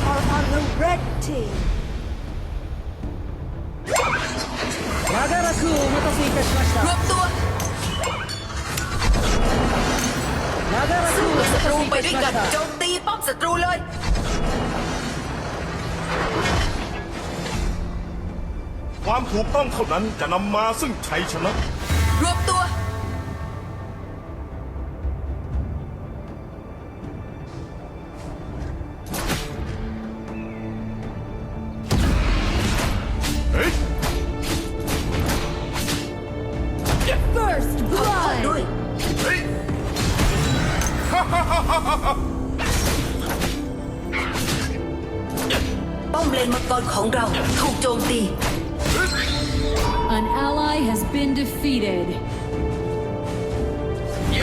are on the red team. 長らくお待たせいたしまし ร た วมตัว 長らく สู้ お กับศั 待 ตรู たせい ไป た ด้วย しま กั し น た โจมตีป้อมศัตรูเลย ความถูกต้องเท่านั้นจะนำมาซึ่งชัยชนะ รวมตัว อมเลนมังกรของเราถูกโจมตี An ally has been defeated. ย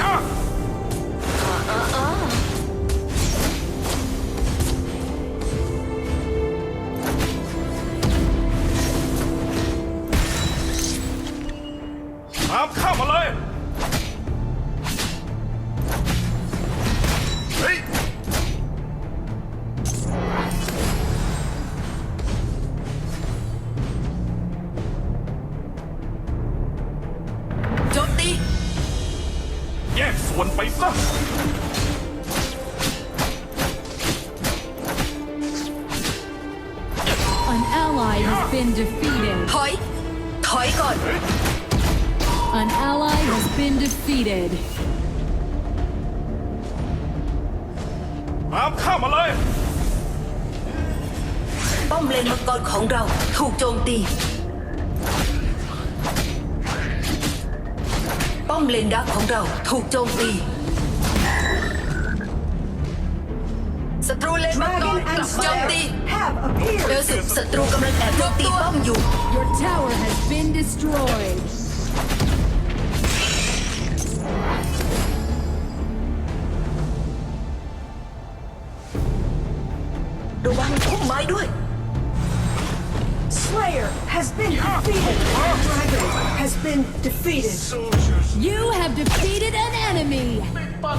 วนไปซะ An ally has been defeated. ถอย ถอยก่อน An ally has been defeated. ตามข้ามาเลย ป้อมเลนมังกรของเราถูกโจมตี อมเลนดักของเราถูกโจมตี ศัตรูเลนมังกร Dragon กลั and บโจมตี Slayer have เด appeared. ลสุดศัตรูกำลังแอบโจมตีป้อมอยู่ Your tower has been destroyed. has been defeated. Dragon has been defeated. You have defeated an enemy.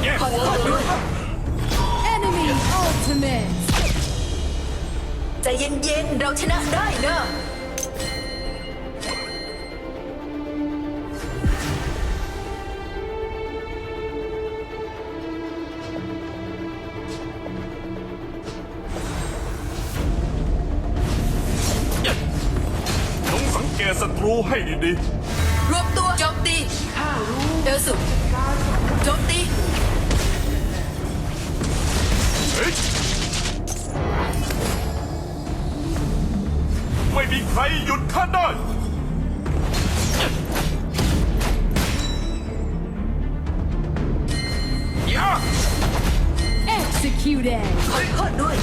แยก ขอ ส่ โท วน ษด้วย Enemy ultimate. ใจเย็นๆ เราชนะได้นะ ม่มีใครหยุดข้าได้ยา Executed. ขอโทษด้วย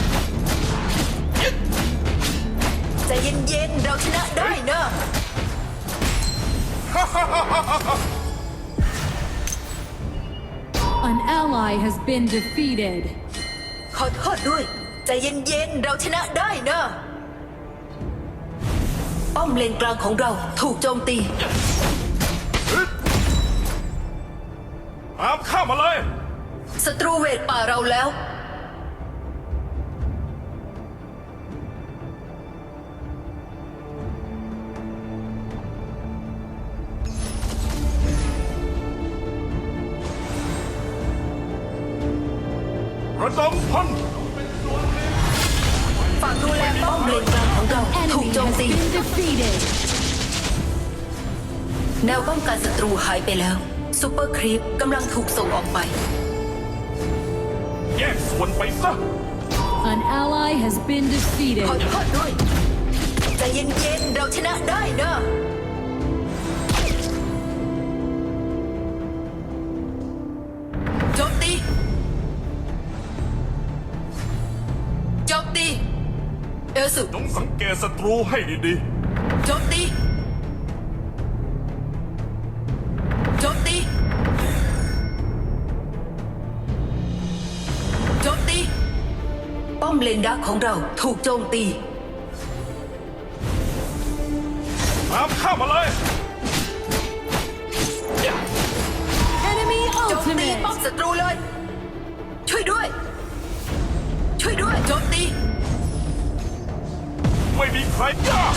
ใจเย็นๆ เราชนะได้นะ An ally has been defeated. ขอโทษด้วย ใจเย็นๆ เราชนะได้นะ ป้อมเลนกลางของเราถูกโจมตี ตามข้ามาเลย ศัตรูเวทป่าเราแล้ว แนวป้องกันศัตรูหายไปแล้วซูเปอร์ครีปกำลังถูกส่งออกไป แยกส่วนไปซะ An ally has been ขอ defeated. โทษด้วยใจเย็นๆเราชนะได้นะโจมตีโจมตีเอลสุจงสังเกตศัตรูให้ดีโจมตี โจมตี โจมตี ป้อมเลนดักของเราถูกโจมตีๆตามข้ามาเลย Enemy โจมตีป้อม ultimate. ศัตรูเลย ช่วยด้วย ช่วยด้วย โจมตีมีใครยาก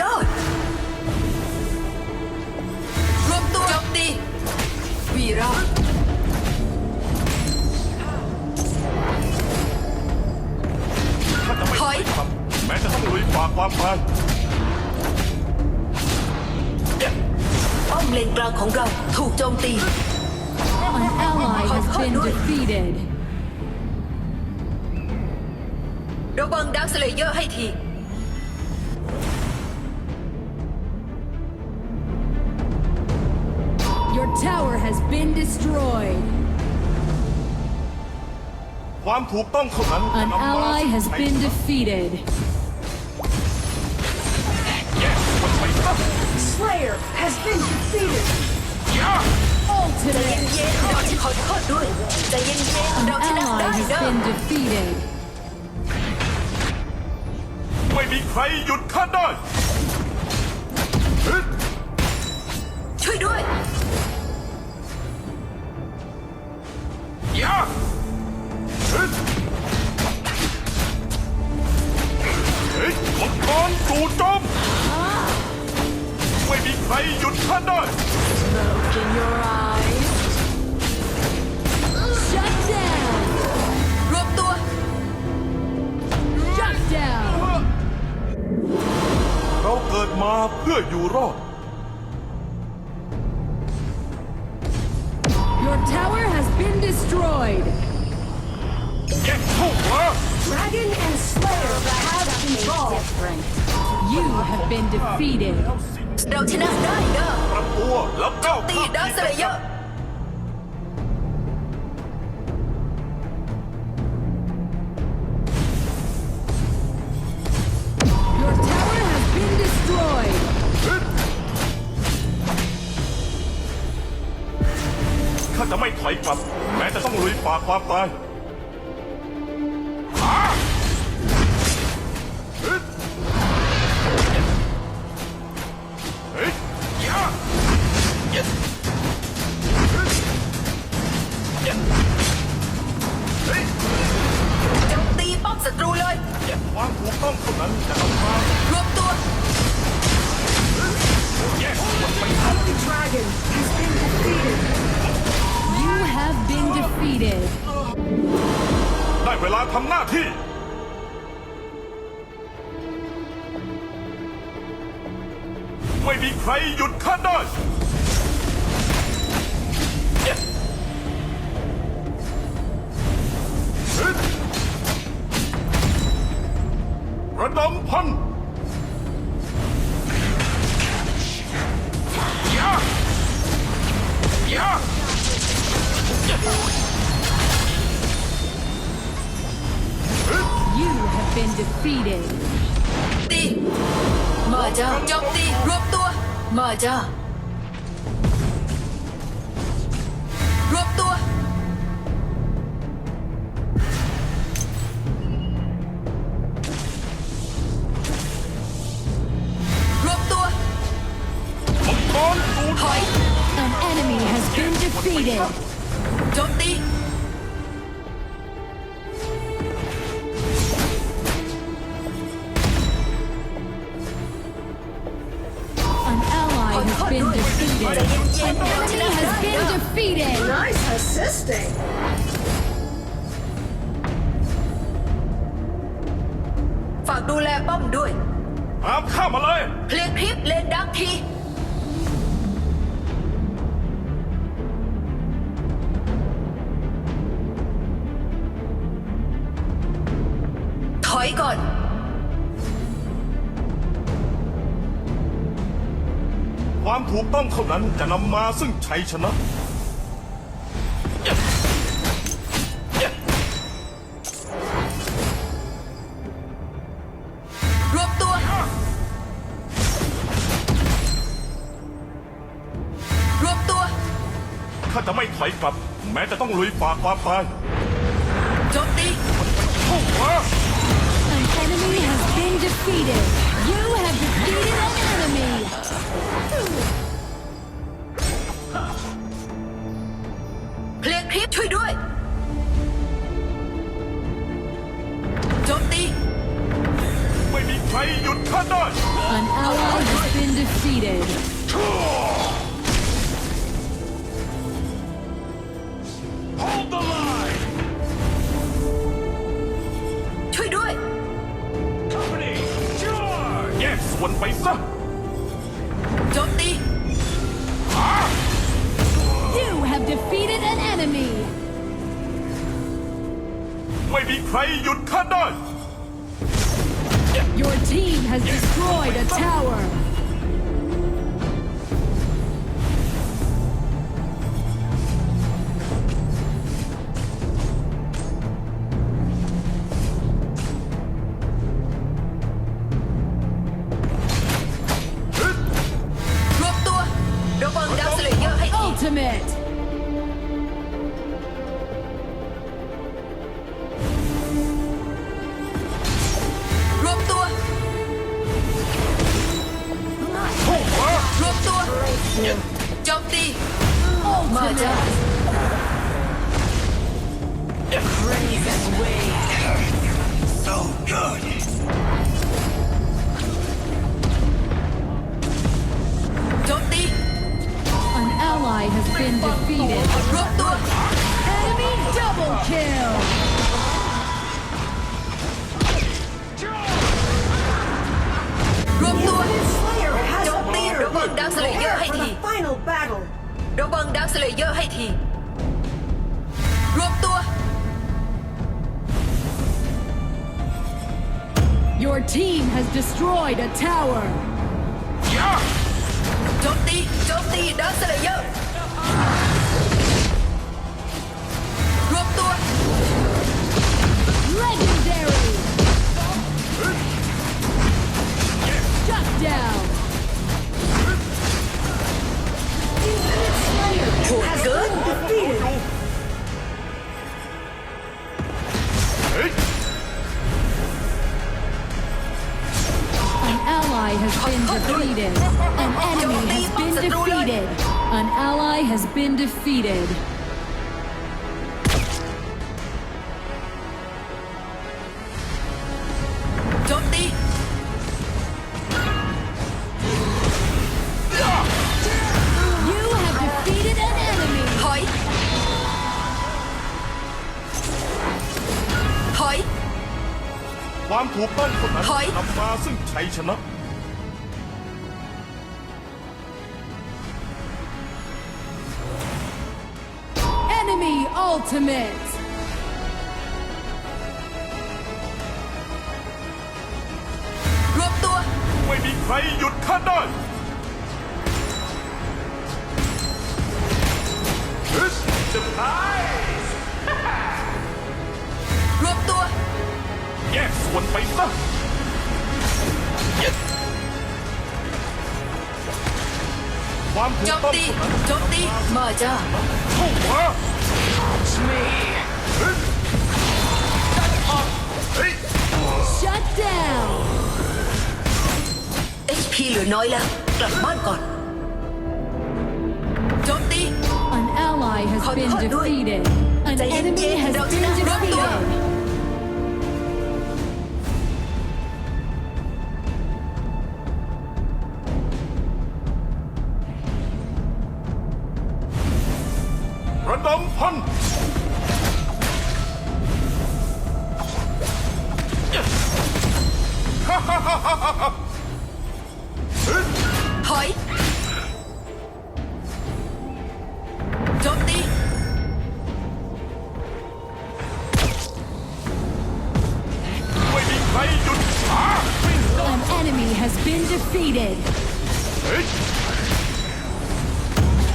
ยอดรวมตัวโจมตีวีระถ้าจะไม่ถอยทำแม้จะต้องลุยฝ่าความตายป้อมเลนกลางของเราถูกโจมตี An ally has been defeated. ระวังดักสเลเยอร์ให้ที tower has been destroyed. ความถูกต้องเท่านั้นจะ An นำมา ally has ซึ่ง been ชัยชนะ defeated. แยกส่วนไปซะ Slayer has been defeated. ยาก Ultimate. เย็นเราขอโทษด้วยใจเย็นๆ An เราชนะ ally ได้ has เด้อ been defeated. ไม่มีใครหยุดข้าได้เฮ้ย ช่วยด้วย ยากเฮ้ยเฮ้ยมังกรจู่โจมไม่มีใครหยุดข้าได้ Shut down. รวมตัว Shut down. เราเกิดมาเพื่ออยู่รอด Your tower has been destroyed. Get! Dragon and Slayer have evolved. You have been defeated. Đầu chiến đã ข้าจะไม่ถอยกลับ แม้จะต้องลุยฝ่าความตายอ่าเฮ้ยเฮ้ยยาเย็ดเฮ้ยเย็ดเฮ้ยโจมตีป้อมศัตรูเลยเย็ดความถูกต้องเท่านั้นจะนำมารวมตัว แยกส่วนไป The dragon has been defeated. Have been defeated. ได้เวลาทำหน้าที่ ไม่มีใครหยุดข้าได้ ระดมพลยายา You have been defeated. ตี มาจ้าโจมตี รวมตัว มาจ้า รวมตัว รวมตัว มังกรสู ถอย An enemy has been defeated. โจมตี An ally has been defeated. An enemy has been defeated. Nice assisting. ฝากดูแลป้อมด้วย ตามข้ามาเลย เคลียร์คลิปเลนดักที ความถูกต้องเท่านั้นจะนำมาซึ่งชัยชนะ รวมตัว รวมตัว ข้าจะไม่ถอยกลับ แม้จะต้องลุยฝ่าความตายโจมตีพุ่งมา An enemy has been defeated. You have defeated an enemy. เคลียร์คลิปช่วยด้วย โจมตี ไม่มีใครหยุดข้าได้ An ally has been defeated. Hold the line ช่วยด้วย Company Charge แยกส่วนไปซะ โจมตี You have defeated an enemy. ไม่มีใครหยุดข้าได้ Your team has destroyed a tower. โจมตี มาจ้า Ultimate. So good โจมตี An ally has been defeated. รวมตัว Enemy double kill. รวมตัว Slayer has Don't Reborn hay thì Final battle. Reborn Dark Slayer hay thì Group tour Your team has destroyed a tower. Yeah. Don't see, don't be Dark Slayer. ย ความถูกต้องเท่านั้น ถอย นำมาซึ่งชัยชนะ ultimate. รวมตัวไม่มีใครหยุดข้าได้ Surprise รวมตัวแยกส่วนไปซะ ความถูโจกมต้องตีเท่านั้นโจมตีมาจ้าพุ่งมา เฮ้ย Shut down. HP เหลือน้อยแล้ว กลับบ้านก่อน โจมตี An ally has Khỏi been thoát đuôi. defeated. An Chạy enemy lên, has đâu been chứ nào, rút đuôi. defeated.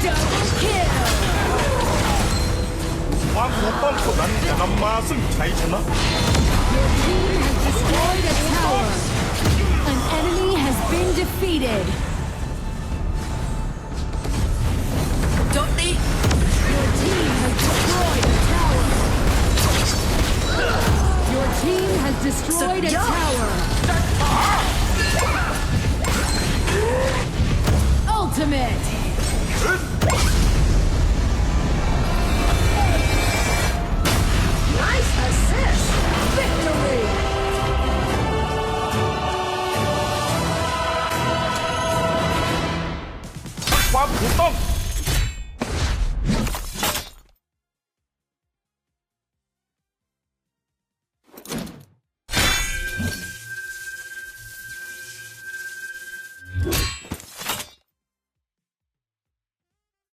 Double kill! ความถูกต้องเท่านั้นจะนำมาซึ่งชัยชนะ Your team has destroyed a tower! An enemy has been defeated! โจมตี Your team has destroyed a tower! Your team has destroyed a tower! Ultimate.